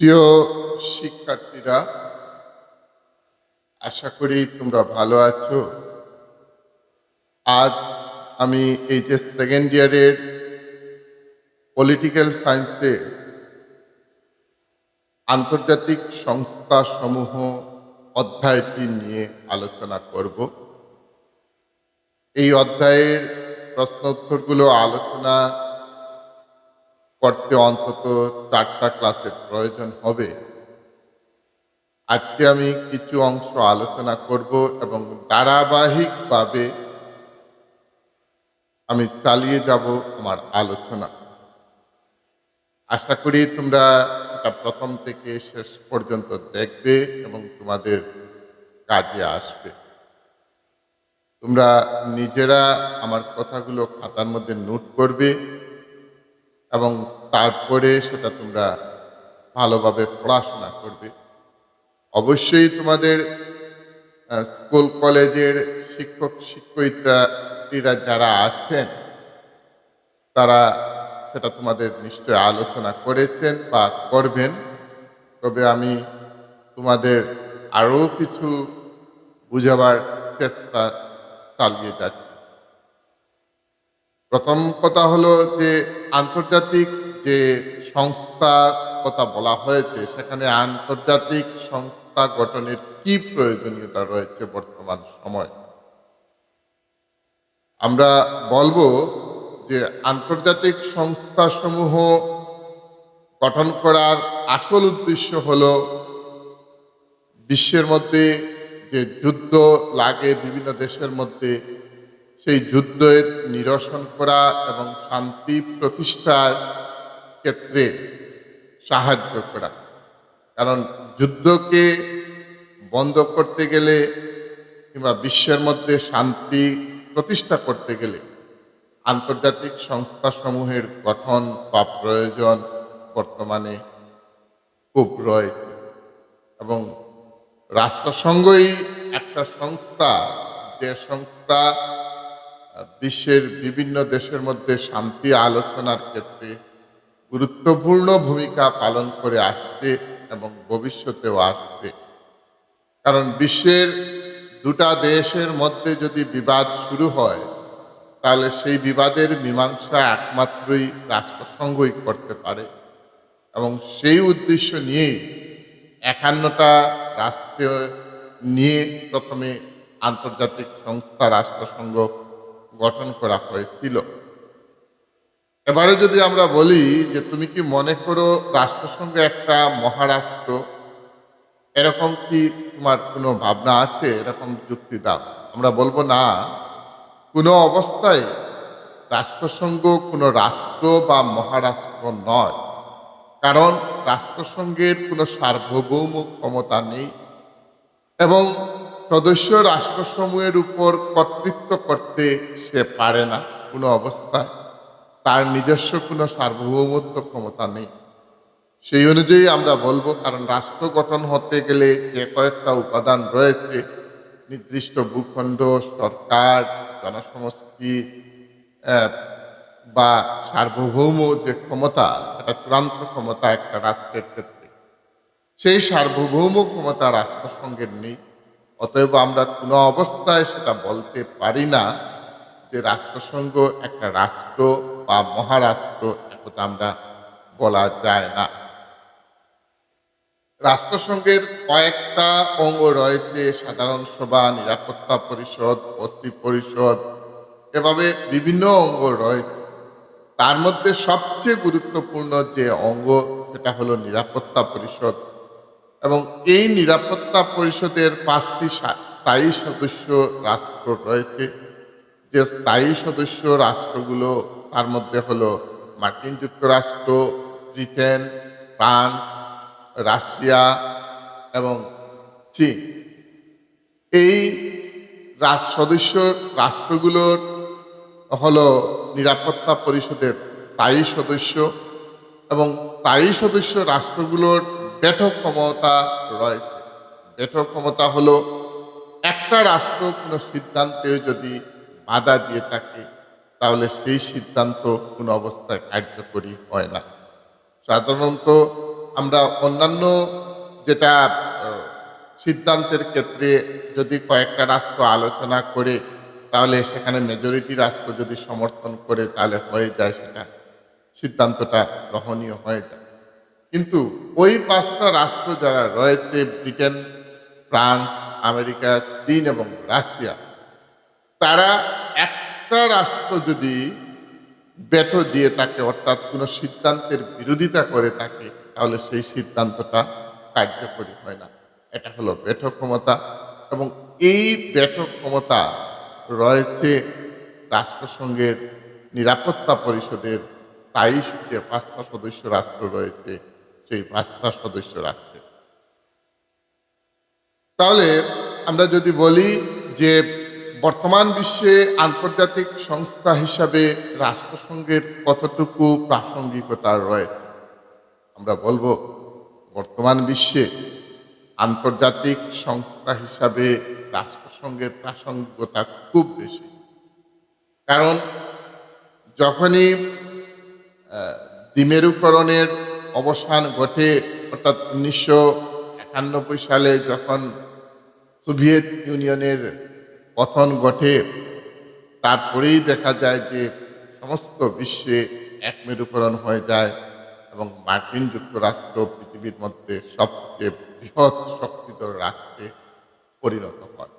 প্রিয় শিক্ষার্থীরা, আশা করি তোমরা ভালো আছো। আজ আমি এই যে সেকেন্ড ইয়ারের পলিটিক্যাল সায়েন্সে আন্তর্জাতিক সংস্থা সমূহ অধ্যায়টি নিয়ে আলোচনা করব। এই অধ্যায়ের প্রশ্ন উত্তরগুলো আলোচনা করতে অন্তত চারটা ক্লাসের প্রয়োজন হবে। আজকে আমি কিছু অংশ আলোচনা করব এবং ধারাবাহিকভাবে আমি চালিয়ে যাব আমার আলোচনা। আশা করি তোমরা সেটা প্রথম থেকে শেষ পর্যন্ত দেখবে এবং তোমাদের কাজে আসবে। তোমরা নিজেরা আমার কথাগুলো খাতার মধ্যে নোট করবে। এবং তারপরে সেটা তোমরা ভালোভাবে পড়াশোনা করবে। অবশ্যই তোমাদের স্কুল, কলেজের শিক্ষক, শিক্ষয়িত্রীরা যারা আছেন, তারা সেটা তোমাদের নিশ্চয় আলোচনা করেছেন বা করবেন। তবে আমি তোমাদের আরও কিছু বুঝাবার চেষ্টা চালিয়ে যাচ্ছি। প্রথম কথা হলো যে আন্তর্জাতিক যে সংস্থা কথা বলা হয়েছে, সেখানে আন্তর্জাতিক সংস্থা গঠনের কি প্রয়োজনীয়তা রয়েছে বর্তমান সময়? আমরা বলব যে আন্তর্জাতিক সংস্থাসমূহ গঠন করার আসল উদ্দেশ্য হল বিশ্বের মধ্যে যে যুদ্ধ লাগে বিভিন্ন দেশের মধ্যে সেই যুদ্ধের নিরসন করা এবং শান্তি প্রতিষ্ঠার ক্ষেত্রে সাহায্য করা। কারণ যুদ্ধকে বন্ধ করতে গেলে কিংবা বিশ্বের মধ্যে শান্তি প্রতিষ্ঠা করতে গেলে আন্তর্জাতিক সংস্থাসমূহের গঠন বা প্রয়োজন বর্তমানে খুব রয়েছে এবং রাষ্ট্রসংঘই একটা সংস্থা, যে সংস্থা বিশ্বের বিভিন্ন দেশের মধ্যে শান্তি আলোচনার ক্ষেত্রে গুরুত্বপূর্ণ ভূমিকা পালন করে আসছে এবং ভবিষ্যতেও আসবে কারণ বিশ্বের দুটা দেশের মধ্যে যদি বিবাদ শুরু হয়, তাহলে সেই বিবাদের মীমাংসা একমাত্রই রাষ্ট্রসংঘই করতে পারে এবং সেই উদ্দেশ্য নিয়েই একান্নটা রাষ্ট্র নিয়ে প্রথমে আন্তর্জাতিক সংস্থা রাষ্ট্রসংঘ গঠন করা হয়েছিল। এবারে যদি আমরা বলি যে তুমি কি মনে করো রাষ্ট্রসংঘ একটা মহারাষ্ট্র, এরকম কি তোমার কোনো ভাবনা আছে? এরকম যুক্তি দাও। আমরা বলব না। কোনো অবস্থায় রাষ্ট্রসংঘ কোনো রাষ্ট্র বা মহারাষ্ট্র নয়। কারণ রাষ্ট্রসংঘের কোনো সার্বভৌম ক্ষমতা নেই এবং সদস্য রাষ্ট্রসমূহের উপর কর্তৃত্ব করতে সে পারে না কোনো অবস্থায়। তার নিজস্ব কোনো সার্বভৌমত্ব ক্ষমতা নেই। সেই অনুযায়ী আমরা বলব, কারণ রাষ্ট্র গঠন হতে গেলে যে কয়েকটা উপাদান রয়েছে, নির্দিষ্ট ভূখণ্ড, সরকার, জনসমষ্টি বা সার্বভৌম যে ক্ষমতা, সেটা চূড়ান্ত ক্ষমতা একটা রাষ্ট্রের ক্ষেত্রে। সেই সার্বভৌম ক্ষমতা রাষ্ট্রসংঘের নেই। অতএব আমরা কোনো অবস্থায় সেটা বলতে পারি না যে রাষ্ট্রসংঘ একটা রাষ্ট্র বা মহারাষ্ট্র একথা আমরা বলা যায় না। রাষ্ট্রসংঘের কয়েকটা অঙ্গ রয়েছে, সাধারণ সভা, নিরাপত্তা পরিষদ বস্তি পরিষদ, এভাবে বিভিন্ন অঙ্গ রয়েছে। তার মধ্যে সবচেয়ে গুরুত্বপূর্ণ যে অঙ্গ সেটা হলো নিরাপত্তা পরিষদ। এবং এই নিরাপত্তা পরিষদের পাঁচটি স্থায়ী সদস্য রাষ্ট্র রয়েছে। যে স্থায়ী সদস্য রাষ্ট্রগুলো, তার মধ্যে হলো মার্কিন যুক্তরাষ্ট্র, ব্রিটেন, ফ্রান্স, রাশিয়া এবং চীন। এই সদস্য রাষ্ট্রগুলোর হলো নিরাপত্তা পরিষদের স্থায়ী সদস্য এবং স্থায়ী সদস্য রাষ্ট্রগুলোর বেটো ক্ষমতা রয়েছে। বেটো ক্ষমতা হলো একটা রাষ্ট্র কোনো সিদ্ধান্তে যদি বাধা দিয়ে থাকে, তাহলে সেই সিদ্ধান্ত কোনো অবস্থায় কার্যকরী হয় না। সাধারণত আমরা অন্যান্য যেটা সিদ্ধান্তের ক্ষেত্রে যদি কয়েকটা রাষ্ট্র আলোচনা করে, তাহলে সেখানে মেজরিটি রাষ্ট্র যদি সমর্থন করে, তাহলে হয়ে যায় সেটা সিদ্ধান্তটা গ্রহণীয় হয়ে যায়। কিন্তু ওই পাঁচটা রাষ্ট্র যারা রয়েছে, ব্রিটেন, ফ্রান্স, আমেরিকা, চীন এবং রাশিয়া, তারা একটা রাষ্ট্র যদি বেটো দিয়ে থাকে অর্থাৎ কোনো সিদ্ধান্তের বিরোধিতা করে থাকে তাহলে সেই সিদ্ধান্তটা কার্যকরী হয় না। এটা হলো বেটো ক্ষমতা এবং এই বেটো ক্ষমতা রয়েছে রাষ্ট্রসংঘের নিরাপত্তা পরিষদের স্থায়ী যে পাঁচটা সদস্য রাষ্ট্র রয়েছে সেই পাঁচটা সদস্য রাষ্ট্রের তাহলে আমরা যদি বলি যে বর্তমান বিশ্বে আন্তর্জাতিক সংস্থা হিসাবে রাষ্ট্রসংঘের কতটুকু প্রাসঙ্গিকতা রয়েছে, আমরা বলব বর্তমান বিশ্বে আন্তর্জাতিক সংস্থা হিসাবে রাষ্ট্রসংঘের প্রাসঙ্গিকতা খুব বেশি। কারণ যখনই দ্বিমেরুকরণের অবসান ঘটে, অর্থাৎ উনিশশো একানব্বই সালে যখন সোভিয়েত ইউনিয়নের পতন ঘটে, তারপরেই দেখা যায় যে সমস্ত বিশ্বে এক মেরুকরণ হয়ে যায় এবং মার্কিন যুক্তরাষ্ট্র পৃথিবীর মধ্যে সবচেয়ে বৃহৎ শক্তিধর রাষ্ট্রে পরিণত হয়।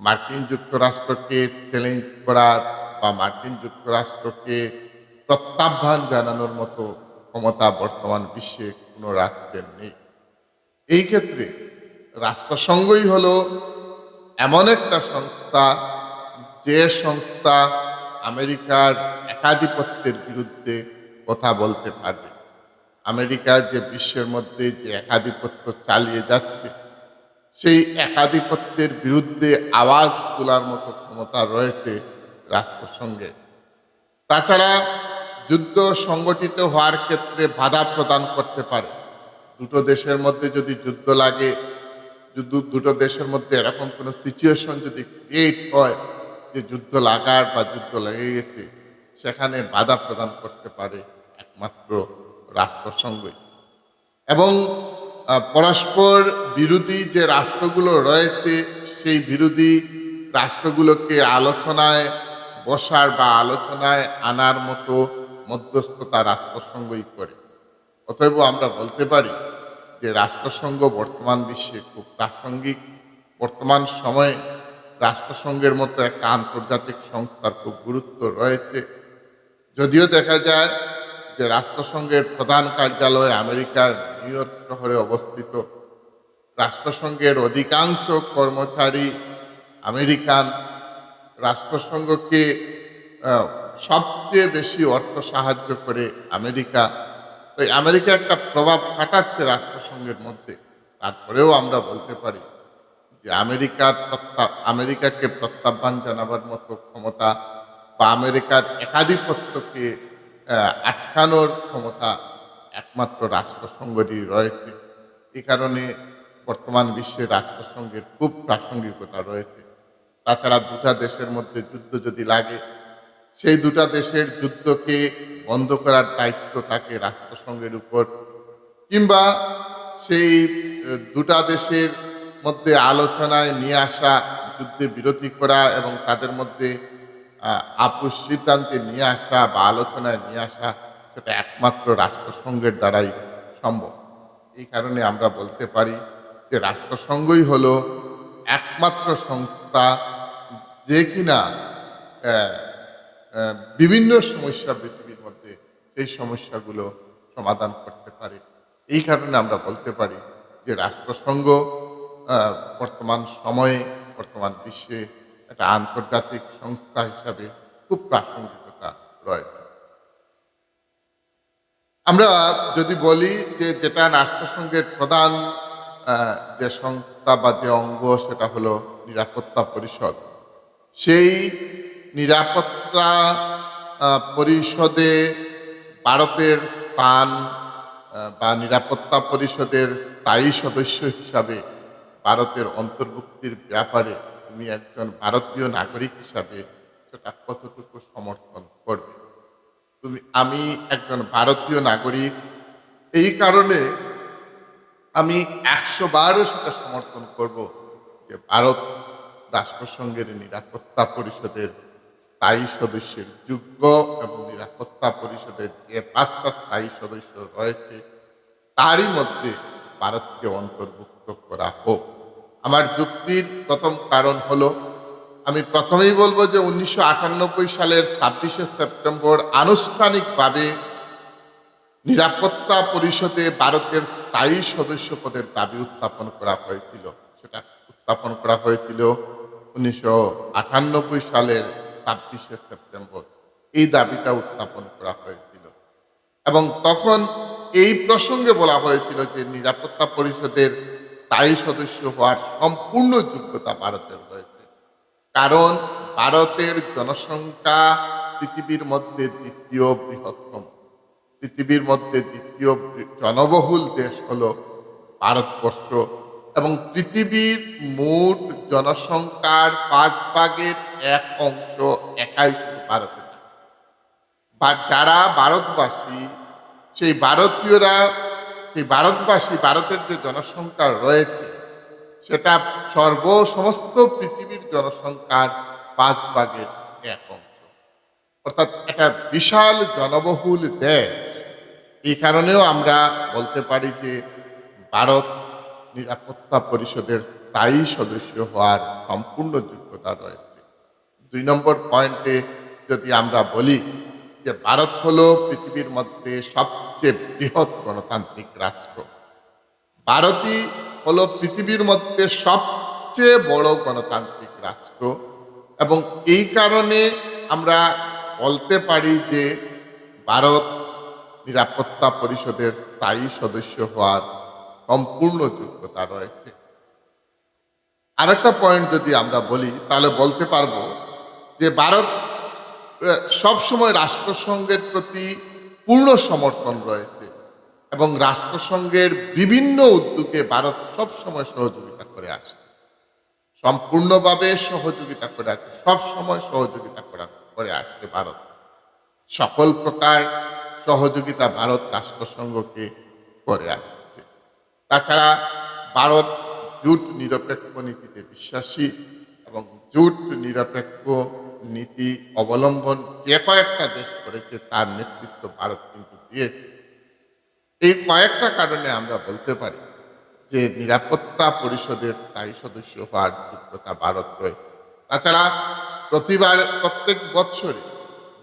মার্কিন যুক্তরাষ্ট্রকে চ্যালেঞ্জ করার বা মার্কিন যুক্তরাষ্ট্রকে প্রত্যাহ্বান জানানোর মতো ক্ষমতা বর্তমান বিশ্বে কোনো রাষ্ট্রের নেই। এই ক্ষেত্রে রাষ্ট্রসংঘই হলো এমন একটা সংস্থা, যে সংস্থা আমেরিকার একাধিপত্যের বিরুদ্ধে কথা বলতে পারবে। আমেরিকা যে বিশ্বের মধ্যে যে একাধিপত্য চালিয়ে যাচ্ছে, সেই একাধিপত্যের বিরুদ্ধে আওয়াজ তোলার মতো ক্ষমতা রয়েছে রাষ্ট্রসংঘে। তাছাড়া যুদ্ধ সংগঠিত হওয়ার ক্ষেত্রে বাধা প্রদান করতে পারে। দুটো দেশের মধ্যে যদি যুদ্ধ লাগে দুটো দেশের মধ্যে এরকম কোনো সিচুয়েশন যদি ক্রিয়েট হয় যে যুদ্ধ লাগার বা যুদ্ধ লেগে গেছে, সেখানে বাধা প্রদান করতে পারে একমাত্র রাষ্ট্রসংঘই। এবং পরস্পর বিরোধী যে রাষ্ট্রগুলো রয়েছে, সেই বিরোধী রাষ্ট্রগুলোকে আলোচনায় বসার বা আলোচনায় আনার মতো মধ্যস্থতা রাষ্ট্রসংঘই করে। অতএব আমরা বলতে পারি যে রাষ্ট্রসংঘ বর্তমান বিশ্বে খুব প্রাসঙ্গিক। বর্তমান সময়ে রাষ্ট্রসংঘের মতো একটা আন্তর্জাতিক সংস্থার খুব গুরুত্ব রয়েছে। যদিও দেখা যায় যে রাষ্ট্রসংঘের প্রধান কার্যালয় আমেরিকার নিউ ইয়র্ক শহরে অবস্থিত। রাষ্ট্রসংঘের অধিকাংশ কর্মচারী আমেরিকান। রাষ্ট্রসংঘকে সবচেয়ে বেশি অর্থ সাহায্য করে আমেরিকা। তো আমেরিকা একটা প্রভাব খাটাচ্ছে রাষ্ট্রসংঘের মধ্যে। তারপরেও আমরা বলতে পারি যে আমেরিকার প্রত্যা, আমেরিকাকে প্রত্যাহ্বান জানাবার মতো ক্ষমতা বা আমেরিকার একাধিপত্যকে আটকানোর ক্ষমতা একমাত্র রাষ্ট্রসংঘটি রয়েছে। এ কারণে বর্তমান বিশ্বে রাষ্ট্রসংঘের খুব প্রাসঙ্গিকতা রয়েছে। তাছাড়া দুটা দেশের মধ্যে যুদ্ধ যদি লাগে সেই দুটা দেশের যুদ্ধকে বন্ধ করার দায়িত্ব থাকে রাষ্ট্রসংঘের উপর। কিংবা সেই দুটা দেশের মধ্যে আলোচনায় নিয়ে আসা, যুদ্ধে বিরতি করা এবং তাদের মধ্যে আপোষ সিদ্ধান্তে নিয়ে আসা বা আলোচনায় নিয়ে আসা, সেটা একমাত্র রাষ্ট্রসংঘের দ্বারাই সম্ভব। এই কারণে আমরা বলতে পারি যে রাষ্ট্রসংঘই হলো একমাত্র সংস্থা যে কিনা বিভিন্ন সমস্যা পৃথিবীর মধ্যে সেই সমস্যাগুলো সমাধান করতে পারে। এই কারণে আমরা বলতে পারি যে রাষ্ট্রসংঘ বর্তমান সময়ে, বর্তমান বিশ্বে একটা আন্তর্জাতিক সংস্থা হিসাবে খুব প্রাসঙ্গিকতা রয়েছে। আমরা যদি বলি যে যেটা রাষ্ট্রসংঘের প্রধান যে সংস্থা বা যে অঙ্গ সেটা হলো নিরাপত্তা পরিষদ, সেই নিরাপত্তা পরিষদে ভারতের স্থান বা নিরাপত্তা পরিষদের স্থায়ী সদস্য হিসাবে ভারতের অন্তর্ভুক্তির ব্যাপারে তুমি একজন ভারতীয় নাগরিক হিসাবে সেটা কতটুকু সমর্থন করবে? তুমি, আমি একজন ভারতীয় নাগরিক, এই কারণে আমি একশো বারও সেটা সমর্থন করব যে ভারত রাষ্ট্রসংঘের নিরাপত্তা পরিষদের স্থায়ী সদস্যের যোগ্য এবং নিরাপত্তা পরিষদের যে পাঁচটা স্থায়ী সদস্য রয়েছে, তারই মধ্যে ভারতকে অন্তর্ভুক্ত করা হোক। আমার যুক্তির প্রথম কারণ হলো, আমি প্রথমেই বলব যে উনিশশো আটানব্বই সালের ছাব্বিশে সেপ্টেম্বর আনুষ্ঠানিকভাবে নিরাপত্তা পরিষদে ভারতের স্থায়ী সদস্য পদের দাবি উত্থাপন করা হয়েছিল। সেটা উত্থাপন করা হয়েছিল উনিশশো আটানব্বই সালের ছাব্বিশে সেপ্টেম্বর এই দাবিটা উত্থাপন করা হয়েছিল। এবং তখন এই প্রসঙ্গে বলা হয়েছিল যে নিরাপত্তা পরিষদের স্থায়ী সদস্য হওয়ার সম্পূর্ণ যোগ্যতা ভারতের রয়েছে। কারণ ভারতের জনসংখ্যা পৃথিবীর মধ্যে দ্বিতীয় বৃহত্তম। পৃথিবীর মধ্যে দ্বিতীয় জনবহুল দেশ হল ভারতবর্ষ। এবং পৃথিবীর মোট জনসংখ্যার পাঁচ ভাগের এক অংশ একাই ভারতে বা যারা ভারতবাসী, সেই ভারতীয়রা, সেই ভারতবাসী ভারতের যে জনসংখ্যা রয়েছে, সেটা সর্ব সমস্ত পৃথিবীর জনসংখ্যার পাঁচ ভাগের এক অংশ। অর্থাৎ একটা বিশাল জনবহুল দেশ। এই কারণেও আমরা বলতে পারি যে ভারত নিরাপত্তা পরিষদের স্থায়ী সদস্য হওয়ার সম্পূর্ণ যোগ্যতা রয়েছে। দুই নম্বর পয়েন্টে যদি আমরা বলি যে ভারত হল পৃথিবীর মধ্যে সবচেয়ে বৃহৎ গণতান্ত্রিক রাষ্ট্র। ভারতই হল পৃথিবীর মধ্যে সবচেয়ে বড় গণতান্ত্রিক রাষ্ট্র এবং এই কারণে আমরা বলতে পারি যে ভারত নিরাপত্তা পরিষদের স্থায়ী সদস্য হওয়ার সম্পূর্ণ যোগ্যতা রয়েছে। আরেকটা পয়েন্ট যদি আমরা বলি, তাহলে বলতে পারব যে ভারত সবসময় রাষ্ট্রসংঘের প্রতি পূর্ণ সমর্থন রয়েছে এবং রাষ্ট্রসংঘের বিভিন্ন উদ্যোগে ভারত সবসময় সহযোগিতা করে আসছে। সম্পূর্ণভাবে সহযোগিতা করে আসছে সবসময় সহযোগিতা করা আসছে ভারত। সকল প্রকার সহযোগিতা ভারত রাষ্ট্রসংঘকে করে আসছে। তাছাড়া ভারত জুট নিরপেক্ষ নীতিতে বিশ্বাসী এবং জুট নিরপেক্ষ নীতি অবলম্বন যে কয়েকটা দেশ করেছে, তার নেতৃত্ব ভারত কিন্তু দিয়েছে। এই কয়েকটা কারণে আমরা বলতে পারি যে নিরাপত্তা পরিষদের স্থায়ী সদস্য হওয়ার যোগ্যতা ভারত রয়েছে। তাছাড়া প্রতিবার প্রত্যেক বৎসরে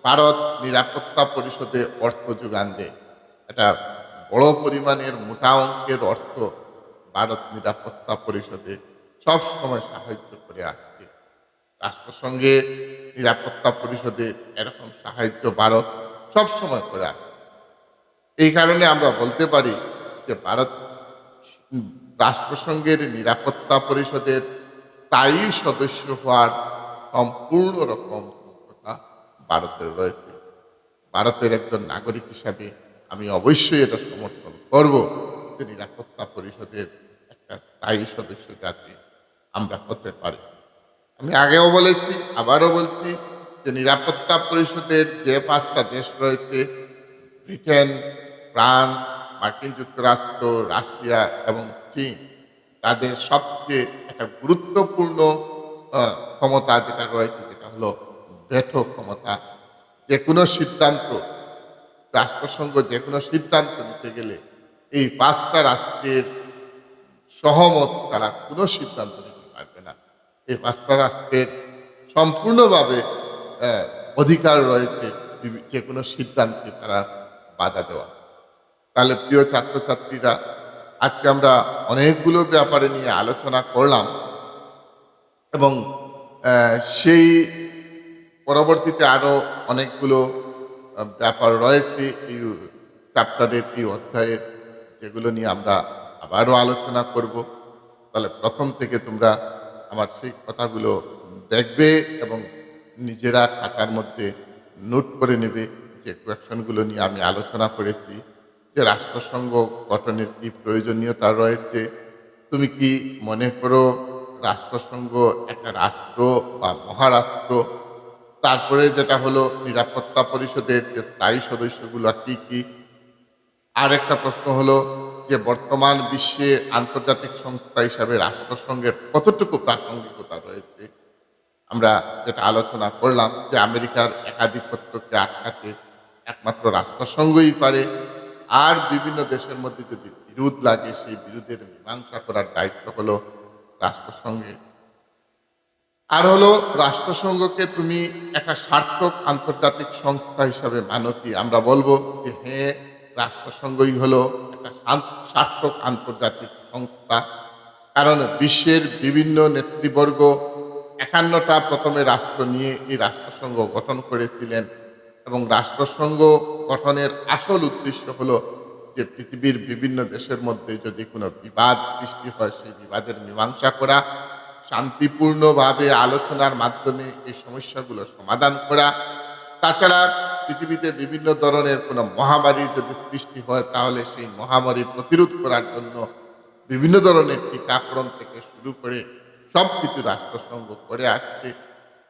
ভারত নিরাপত্তা পরিষদে অর্থ যোগান দেয়। এটা বড় পরিমাণের মোটা অঙ্কের অর্থ ভারত নিরাপত্তা পরিষদে সব সময় সাহায্য করে আসছে। রাষ্ট্রসংঘে নিরাপত্তা পরিষদে এরকম সাহায্য ভারত সব সময় করে আসছে। এই কারণে আমরা বলতে পারি যে ভারত রাষ্ট্রসংঘের নিরাপত্তা পরিষদের স্থায়ী সদস্য হওয়ার সম্পূর্ণ রকম ভারতের রয়েছে। ভারতের একজন নাগরিক হিসাবে আমি অবশ্যই এটা সমর্থন করব যে নিরাপত্তা পরিষদের একটা স্থায়ী সদস্য যাতে আমরা হতে পারি। আমি আগেও বলেছি, আবারও বলছি যে নিরাপত্তা পরিষদের যে পাঁচটা দেশ রয়েছে, ব্রিটেন, ফ্রান্স, মার্কিন যুক্তরাষ্ট্র, রাশিয়া এবং চীন, তাদের সবচেয়ে একটা গুরুত্বপূর্ণ ক্ষমতা যেটা রয়েছে যেটা হলো ভেটো ক্ষমতা। যে কোনো সিদ্ধান্ত রাষ্ট্রসংঘ যে কোনো সিদ্ধান্ত নিতে গেলে এই পাঁচটা রাষ্ট্রের সহমত তারা কোনো সিদ্ধান্ত নিতে পারবে না। এই পাঁচটা রাষ্ট্রের সম্পূর্ণভাবে অধিকার রয়েছে যে কোনো সিদ্ধান্তে তারা বাধা দেওয়া। তাহলে প্রিয় ছাত্রছাত্রীরা, আজকে আমরা অনেকগুলো ব্যাপারে নিয়ে আলোচনা করলাম এবং সেই পরবর্তীতে আরও অনেকগুলো ব্যাপার রয়েছে এই চ্যাপ্টারের, এই অধ্যায়ের, যেগুলো নিয়ে আমরা আবারও আলোচনা করব। তাহলে প্রথম থেকে তোমরা আমার সেই কথাগুলো দেখবে এবং নিজেরা খাতার মধ্যে নোট করে নেবে যে কোয়েশনগুলো নিয়ে আমি আলোচনা করেছি, যে রাষ্ট্রসংঘ গঠনের কী প্রয়োজনীয়তা রয়েছে। তুমি কি মনে করো রাষ্ট্রসংঘ একটা রাষ্ট্র বা মহারাষ্ট্র? তারপরে যেটা হলো নিরাপত্তা পরিষদের যে স্থায়ী সদস্যগুলো কি কি? আর একটা প্রশ্ন হলো যে বর্তমান বিশ্বে আন্তর্জাতিক সংস্থা হিসাবে রাষ্ট্রসংঘের কতটুকু প্রাসঙ্গিকতা রয়েছে? আমরা যেটা আলোচনা করলাম যে আমেরিকার একাধিপত্যকে আটকাতে একমাত্র রাষ্ট্রসংঘই পারে আর বিভিন্ন দেশের মধ্যে যদি বিরোধ লাগে সেই বিরোধের মীমাংসা করার দায়িত্ব হলো রাষ্ট্রসংঘের আর হলো রাষ্ট্রসংঘকে তুমি একটা সার্থক আন্তর্জাতিক সংস্থা হিসাবে মানো কি আমরা বলব যে হ্যাঁ রাষ্ট্রসংঘই হলো একটা সার্থক আন্তর্জাতিক সংস্থা। কারণ বিশ্বের বিভিন্ন নেতৃবর্গ একান্নটা প্রথমে রাষ্ট্র নিয়ে এই রাষ্ট্রসংঘ গঠন করেছিলেন এবং রাষ্ট্রসংঘ গঠনের আসল উদ্দেশ্য হলো যে, পৃথিবীর বিভিন্ন দেশের মধ্যে যদি কোনো বিবাদ সৃষ্টি হয়, সেই বিবাদের মীমাংসা করা। শান্তিপূর্ণভাবে আলোচনার মাধ্যমে এই সমস্যাগুলো সমাধান করা। তাছাড়া পৃথিবীতে বিভিন্ন ধরনের কোনো মহামারীর যদি সৃষ্টি হয়, তাহলে সেই মহামারী প্রতিরোধ করার জন্য বিভিন্ন ধরনের টিকাকরণ থেকে শুরু করে সব কিছু রাষ্ট্রসংঘ করে আসছে,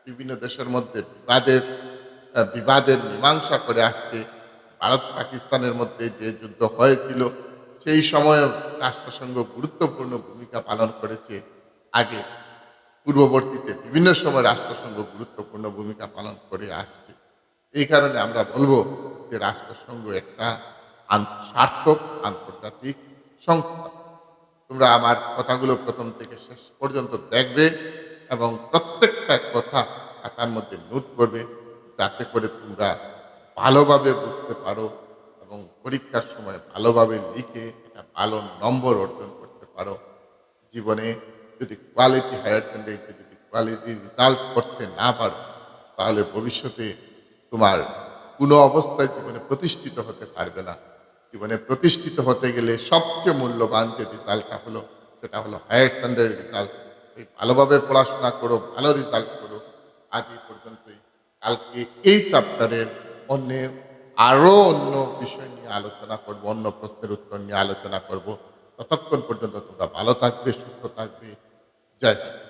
বিভিন্ন দেশের মধ্যে বিবাদের বিবাদের মীমাংসা করে আসছে। ভারত পাকিস্তানের মধ্যে যে যুদ্ধ হয়েছিল, সেই সময় রাষ্ট্রসংঘ গুরুত্বপূর্ণ ভূমিকা পালন করেছে। আগে পূর্ববর্তীতে বিভিন্ন সময় রাষ্ট্রসংঘ গুরুত্বপূর্ণ ভূমিকা পালন করে আসছে। এই কারণে আমরা বলব যে রাষ্ট্রসংঘ একটা সার্থক আন্তর্জাতিক সংস্থা। তোমরা আমার কথাগুলো প্রথম থেকে শেষ পর্যন্ত দেখবে এবং প্রত্যেকটা কথা খাতার মধ্যে নোট করবে, যাতে করে তোমরা ভালোভাবে বুঝতে পারো এবং পরীক্ষার সময় ভালোভাবে লিখে একটা ভালো নম্বর অর্জন করতে পারো। জীবনে যদি কোয়ালিটি হায়ার সেকেন্ডারিতে যদি কোয়ালিটি রেজাল্ট করতে না পারো, তাহলে ভবিষ্যতে তোমার কোনো অবস্থায় জীবনে প্রতিষ্ঠিত হতে পারবে না। জীবনে প্রতিষ্ঠিত হতে গেলে সবচেয়ে মূল্যবান যে রেজাল্টটা হলো, সেটা হলো হায়ার সেকেন্ডারি রেজাল্ট এই ভালোভাবে পড়াশোনা করো, ভালো রেজাল্ট করো। আজ এই পর্যন্তই। কালকে এই চ্যাপ্টারের অন্য আরও অন্য বিষয় নিয়ে আলোচনা করব, অন্য প্রশ্নের উত্তর নিয়ে আলোচনা করব। ততক্ষণ পর্যন্ত তোমরা ভালো থাকবে, সুস্থ থাকবে। Yeah.